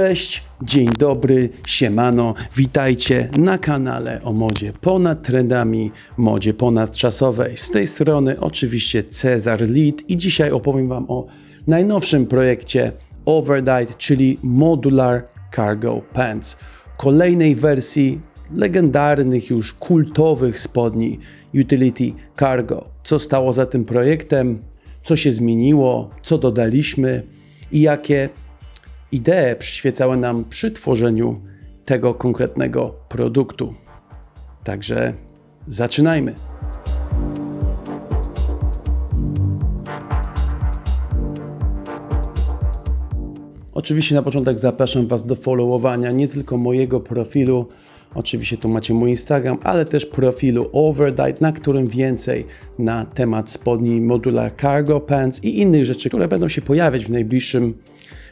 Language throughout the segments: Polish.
Cześć, dzień dobry, siemano, witajcie na kanale o modzie ponad trendami, modzie ponadczasowej. Z tej strony oczywiście Cezar Lead i dzisiaj opowiem Wam o najnowszym projekcie Overdyed, czyli Modular Cargo Pants. Kolejnej wersji legendarnych już kultowych spodni Utility Cargo. Co stało za tym projektem, co się zmieniło, co dodaliśmy i jakie idee przyświecały nam przy tworzeniu tego konkretnego produktu. Także zaczynajmy. Oczywiście na początek zapraszam Was do followowania nie tylko mojego profilu, oczywiście tu macie mój Instagram, ale też profilu Overdight, na którym więcej na temat spodni Modular Cargo Pants i innych rzeczy, które będą się pojawiać w najbliższym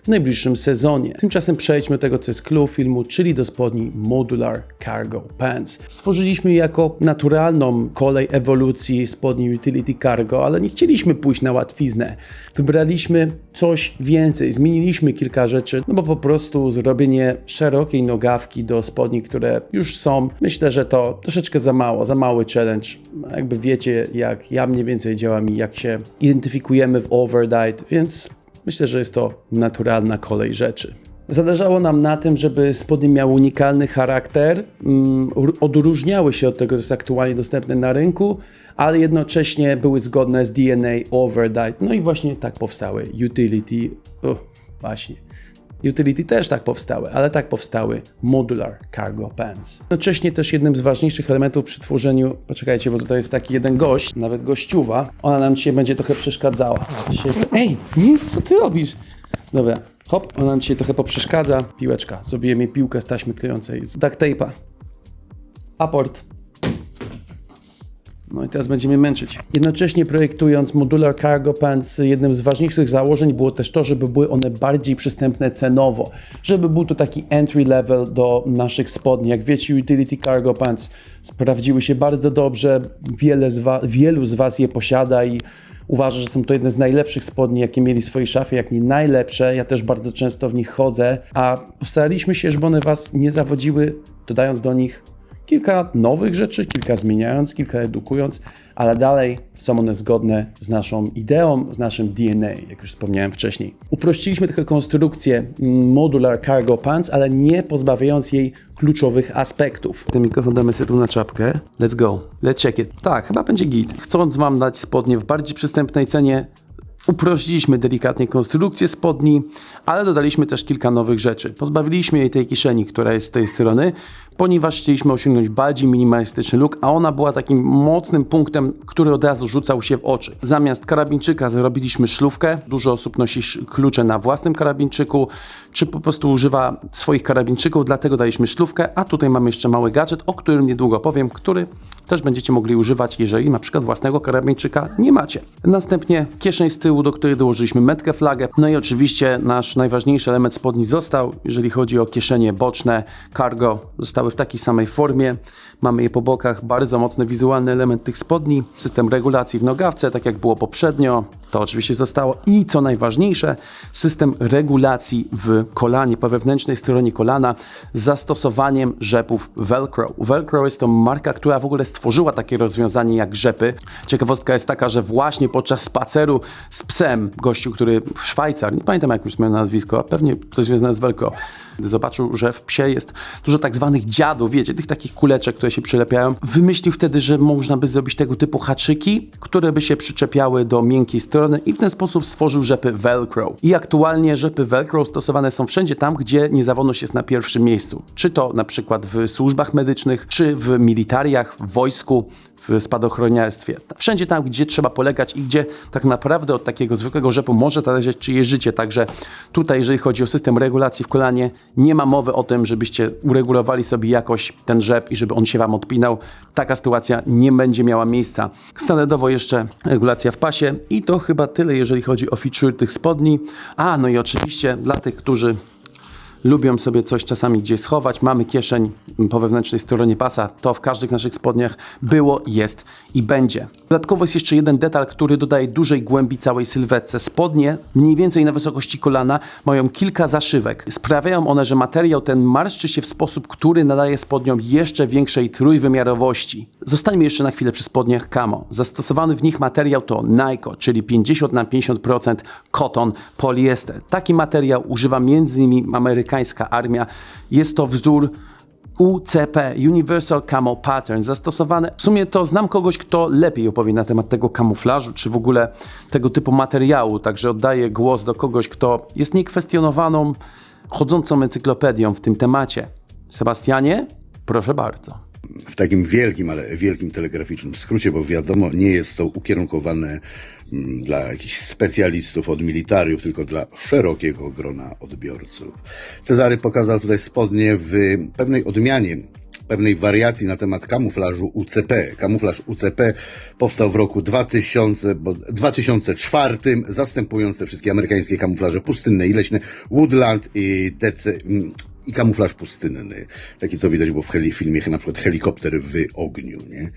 w najbliższym sezonie. Tymczasem przejdźmy do tego, co jest clue filmu, czyli do spodni Modular Cargo Pants. Stworzyliśmy jako naturalną kolej ewolucji spodni Utility Cargo, ale nie chcieliśmy pójść na łatwiznę. Wybraliśmy coś więcej, zmieniliśmy kilka rzeczy, no bo po prostu zrobienie szerokiej nogawki do spodni, które już są, myślę, że to troszeczkę za mało, za mały challenge. Jakby wiecie, jak ja mniej więcej działam i jak się identyfikujemy w Overdiet, więc Myślę, że jest to naturalna kolej rzeczy. Zależało nam na tym, żeby spodnie miały unikalny charakter, um, odróżniały się od tego, co jest aktualnie dostępne na rynku, ale jednocześnie były zgodne z DNA Overdyed. No i właśnie tak powstały Utility. Oh, właśnie. Utility też tak powstały, ale tak powstały Modular Cargo Pants. Jednocześnie też jednym z ważniejszych elementów przy tworzeniu, poczekajcie, bo tutaj jest taki jeden gość, nawet gościuwa, ona nam dzisiaj będzie trochę przeszkadzała. Dzisiaj... Ej, nie, co ty robisz? Dobra, hop, ona nam dzisiaj trochę poprzeszkadza. Piłeczka, zrobiłem jej piłkę z taśmy klejącej z duct tape'a. Aport. No i teraz będziemy męczyć. Jednocześnie projektując modular cargo pants, jednym z ważniejszych założeń było też to, żeby były one bardziej przystępne cenowo, żeby był to taki entry level do naszych spodni. Jak wiecie, utility cargo pants sprawdziły się bardzo dobrze, Wiele z wielu z Was je posiada i uważa, że są to jedne z najlepszych spodni, jakie mieli w swojej szafie, jak nie najlepsze. Ja też bardzo często w nich chodzę, a postaraliśmy się, żeby one Was nie zawodziły, dodając do nich kilka nowych rzeczy, kilka zmieniając, kilka edukując, ale dalej są one zgodne z naszą ideą, z naszym DNA, jak już wspomniałem wcześniej. Uprościliśmy trochę konstrukcję Modular Cargo Pants, ale nie pozbawiając jej kluczowych aspektów. Ten mikrofon damy sobie tu na czapkę. Let's go. Let's check it. Tak, chyba będzie git. Chcąc Wam dać spodnie w bardziej przystępnej cenie, Uprościliśmy delikatnie konstrukcję spodni, ale dodaliśmy też kilka nowych rzeczy. Pozbawiliśmy jej tej kieszeni, która jest z tej strony, ponieważ chcieliśmy osiągnąć bardziej minimalistyczny look, a ona była takim mocnym punktem, który od razu rzucał się w oczy. Zamiast karabinczyka zrobiliśmy szlówkę. Dużo osób nosi klucze na własnym karabinczyku, czy po prostu używa swoich karabinczyków, dlatego daliśmy szlówkę, a tutaj mamy jeszcze mały gadżet, o którym niedługo powiem, który też będziecie mogli używać, jeżeli na przykład własnego karabinczyka nie macie. Następnie kieszeń z tyłu, do której dołożyliśmy metkę flagę. No i oczywiście nasz najważniejszy element spodni został, jeżeli chodzi o kieszenie boczne, cargo, zostały w takiej samej formie. Mamy je po bokach, bardzo mocny wizualny element tych spodni, system regulacji w nogawce, tak jak było poprzednio, to oczywiście zostało. I co najważniejsze, system regulacji w kolanie, po wewnętrznej stronie kolana z zastosowaniem rzepów Velcro. Velcro jest to marka, która w ogóle stworzyła takie rozwiązanie jak rzepy. Ciekawostka jest taka, że właśnie podczas spaceru z psem, gościu, który w Szwajcar, nie pamiętam jak już miał nazwisko, a pewnie coś związane z Velcro, zobaczył, że w psie jest dużo tak zwanych dziadów, wiecie, tych takich kuleczek, które się przylepiają. Wymyślił wtedy, że można by zrobić tego typu haczyki, które by się przyczepiały do miękkiej strony i w ten sposób stworzył rzepy Velcro. I aktualnie rzepy Velcro stosowane są wszędzie tam, gdzie niezawodność jest na pierwszym miejscu. Czy to na przykład w służbach medycznych, czy w militariach, w wojsku, w spadochroniarstwie. Wszędzie tam, gdzie trzeba polegać i gdzie tak naprawdę od takiego zwykłego rzepu może zależeć czyjeś życie. Także tutaj, jeżeli chodzi o system regulacji w kolanie, nie ma mowy o tym, żebyście uregulowali sobie jakoś ten rzep i żeby on się Wam odpinał. Taka sytuacja nie będzie miała miejsca. Standardowo jeszcze regulacja w pasie i to chyba tyle, jeżeli chodzi o feature tych spodni. A, no i oczywiście dla tych, którzy lubią sobie coś czasami gdzieś schować. Mamy kieszeń po wewnętrznej stronie pasa. To w każdych naszych spodniach było, jest i będzie. Dodatkowo jest jeszcze jeden detal, który dodaje dużej głębi całej sylwetce. Spodnie mniej więcej na wysokości kolana mają kilka zaszywek. Sprawiają one, że materiał ten marszczy się w sposób, który nadaje spodniom jeszcze większej trójwymiarowości. Zostańmy jeszcze na chwilę przy spodniach Camo. Zastosowany w nich materiał to Nyko, czyli 50 na 50% cotton poliester. Taki materiał używa m.in. amerykańska armia. Jest to wzór UCP, Universal Camo Pattern, zastosowane. W sumie to znam kogoś, kto lepiej opowie na temat tego kamuflażu, czy w ogóle tego typu materiału, także oddaję głos do kogoś, kto jest niekwestionowaną, chodzącą encyklopedią w tym temacie. Sebastianie, proszę bardzo. w takim wielkim, ale wielkim telegraficznym skrócie, bo wiadomo, nie jest to ukierunkowane dla jakichś specjalistów od militariów, tylko dla szerokiego grona odbiorców. Cezary pokazał tutaj spodnie w pewnej odmianie, pewnej wariacji na temat kamuflażu UCP. Kamuflaż UCP powstał w roku 2000, bo 2004, zastępując te wszystkie amerykańskie kamuflaże pustynne i leśne, Woodland i DC, mm, i kamuflaż pustynny. Taki, co widać było w heli, filmie, na przykład helikopter w ogniu, nie?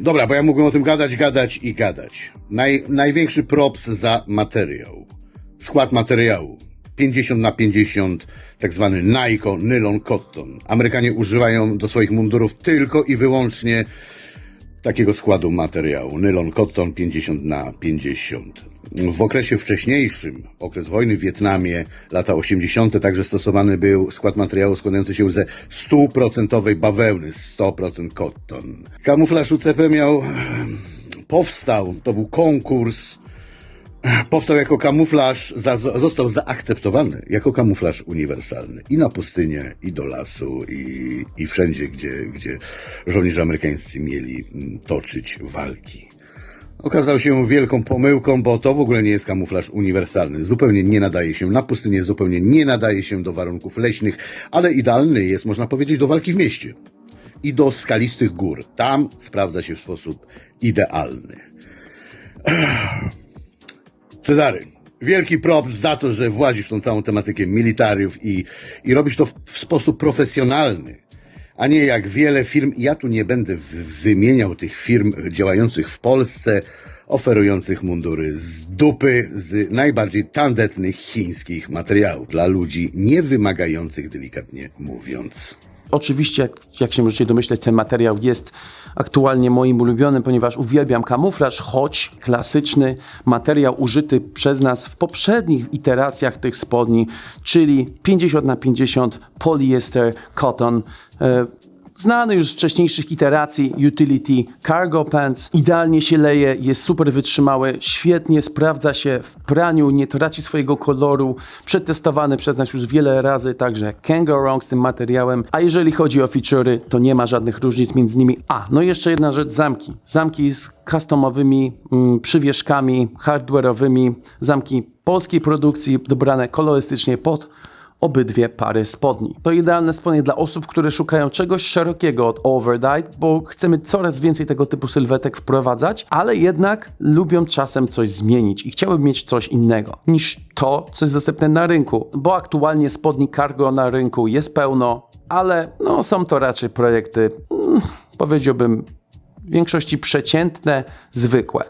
Dobra, bo ja mógłbym o tym gadać, gadać i gadać. Naj, największy props za materiał. Skład materiału. 50 na 50, tak zwany Nike Nylon Cotton. Amerykanie używają do swoich mundurów tylko i wyłącznie takiego składu materiału. Nylon Cotton 50 na 50. W okresie wcześniejszym, okres wojny w Wietnamie, lata 80., także stosowany był skład materiału składający się ze 100% bawełny, 100% cotton. Kamuflaż UCP miał, powstał, to był konkurs, powstał jako kamuflaż, za, został zaakceptowany jako kamuflaż uniwersalny i na pustynię, i do lasu, i, i wszędzie, gdzie, gdzie żołnierze amerykańscy mieli mm, toczyć walki. Okazał się wielką pomyłką, bo to w ogóle nie jest kamuflaż uniwersalny. Zupełnie nie nadaje się na pustynię, zupełnie nie nadaje się do warunków leśnych, ale idealny jest, można powiedzieć, do walki w mieście i do skalistych gór. Tam sprawdza się w sposób idealny. Cezary, wielki props za to, że włazisz w tą całą tematykę militariów i, i robisz to w, w sposób profesjonalny, a nie jak wiele firm. Ja tu nie będę wymieniał tych firm działających w Polsce, oferujących mundury z dupy, z najbardziej tandetnych chińskich materiałów dla ludzi niewymagających, delikatnie mówiąc. Oczywiście, jak, jak się możecie domyśleć, ten materiał jest aktualnie moim ulubionym, ponieważ uwielbiam kamuflaż, choć klasyczny materiał użyty przez nas w poprzednich iteracjach tych spodni, czyli 50 na 50 polyester cotton. Znany już z wcześniejszych iteracji Utility Cargo Pants. Idealnie się leje, jest super wytrzymały, świetnie sprawdza się w praniu, nie traci swojego koloru. Przetestowany przez nas już wiele razy, także can wrong z tym materiałem. A jeżeli chodzi o feature'y, to nie ma żadnych różnic między nimi. A, no jeszcze jedna rzecz, zamki. Zamki z customowymi mm, przywieszkami hardware'owymi, zamki polskiej produkcji, dobrane kolorystycznie pod obydwie pary spodni. To idealne spodnie dla osób, które szukają czegoś szerokiego od Overdyed, bo chcemy coraz więcej tego typu sylwetek wprowadzać, ale jednak lubią czasem coś zmienić i chciałyby mieć coś innego niż to, co jest dostępne na rynku, bo aktualnie spodni cargo na rynku jest pełno, ale no, są to raczej projekty, mm, powiedziałbym, w większości przeciętne, zwykłe.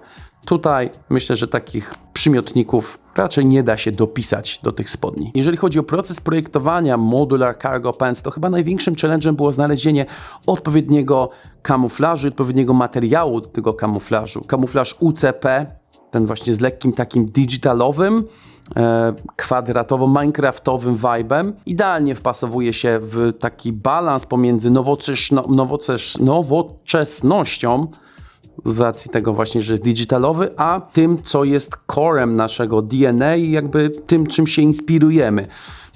Tutaj myślę, że takich przymiotników raczej nie da się dopisać do tych spodni. Jeżeli chodzi o proces projektowania Modular Cargo Pants, to chyba największym challenge'em było znalezienie odpowiedniego kamuflażu, odpowiedniego materiału do tego kamuflażu. Kamuflaż UCP, ten właśnie z lekkim takim digitalowym, e, kwadratowo-minecraftowym vibem, idealnie wpasowuje się w taki balans pomiędzy nowoczesno, nowoczes, nowoczesnością, w racji tego właśnie, że jest digitalowy, a tym, co jest corem naszego DNA i jakby tym, czym się inspirujemy.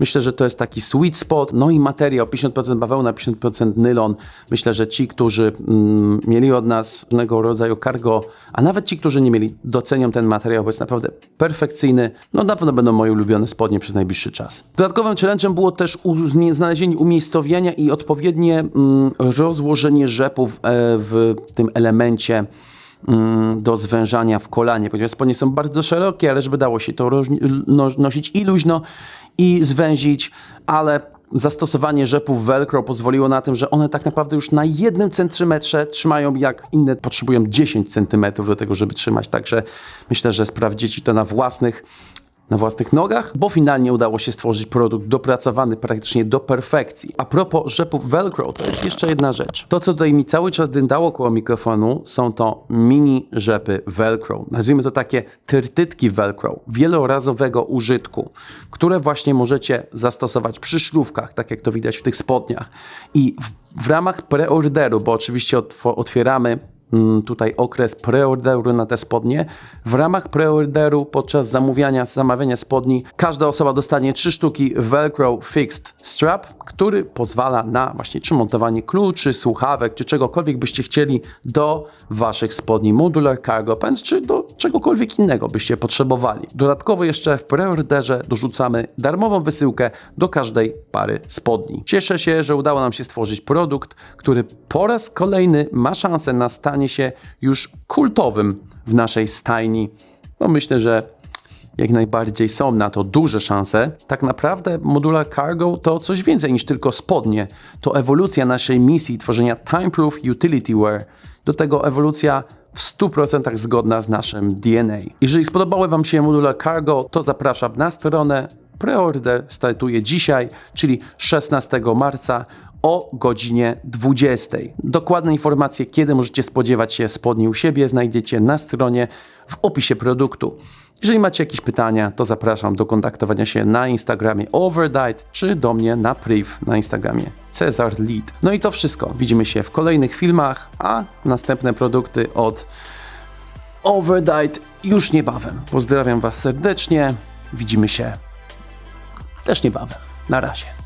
Myślę, że to jest taki sweet spot. No i materiał 50% bawełna, 50% nylon. Myślę, że ci, którzy mm, mieli od nas pewnego rodzaju cargo, a nawet ci, którzy nie mieli, docenią ten materiał, bo jest naprawdę perfekcyjny. No na pewno będą moje ulubione spodnie przez najbliższy czas. Dodatkowym challenge'em było też znalezienie umiejscowienia i odpowiednie mm, rozłożenie rzepów e, w tym elemencie mm, do zwężania w kolanie, ponieważ spodnie są bardzo szerokie, ale żeby dało się to no, nosić i luźno, i zwęzić, ale zastosowanie rzepów Velcro pozwoliło na tym, że one tak naprawdę już na jednym centymetrze trzymają, jak inne potrzebują 10 centymetrów do tego, żeby trzymać. Także myślę, że sprawdzicie to na własnych na własnych nogach, bo finalnie udało się stworzyć produkt dopracowany praktycznie do perfekcji. A propos rzepów Velcro, to jest jeszcze jedna rzecz. To, co tutaj mi cały czas dyndało koło mikrofonu, są to mini rzepy Velcro. Nazwijmy to takie tyrtytki Velcro, wielorazowego użytku, które właśnie możecie zastosować przy szlówkach, tak jak to widać w tych spodniach. I w, w ramach preorderu, bo oczywiście otw- otwieramy tutaj okres preorderu na te spodnie. W ramach preorderu podczas zamówienia, zamawiania spodni każda osoba dostanie trzy sztuki Velcro Fixed Strap, który pozwala na właśnie czy montowanie kluczy, słuchawek, czy czegokolwiek byście chcieli do waszych spodni Modular Cargo Pants, czy do czegokolwiek innego byście potrzebowali. Dodatkowo jeszcze w preorderze dorzucamy darmową wysyłkę do każdej pary spodni. Cieszę się, że udało nam się stworzyć produkt, który po raz kolejny ma szansę na stanie się już kultowym w naszej stajni. No myślę, że jak najbardziej są na to duże szanse. Tak naprawdę Modular Cargo to coś więcej niż tylko spodnie. To ewolucja naszej misji tworzenia time-proof utility wear. Do tego ewolucja w 100% zgodna z naszym DNA. Jeżeli spodobały Wam się Modular Cargo, to zapraszam na stronę. Preorder startuje dzisiaj, czyli 16 marca o godzinie 20. Dokładne informacje, kiedy możecie spodziewać się spodni u siebie, znajdziecie na stronie w opisie produktu. Jeżeli macie jakieś pytania, to zapraszam do kontaktowania się na Instagramie Overdiet czy do mnie na priv na Instagramie Cezar Lead. No i to wszystko. Widzimy się w kolejnych filmach, a następne produkty od Overdiet już niebawem. Pozdrawiam Was serdecznie. Widzimy się też niebawem. Na razie.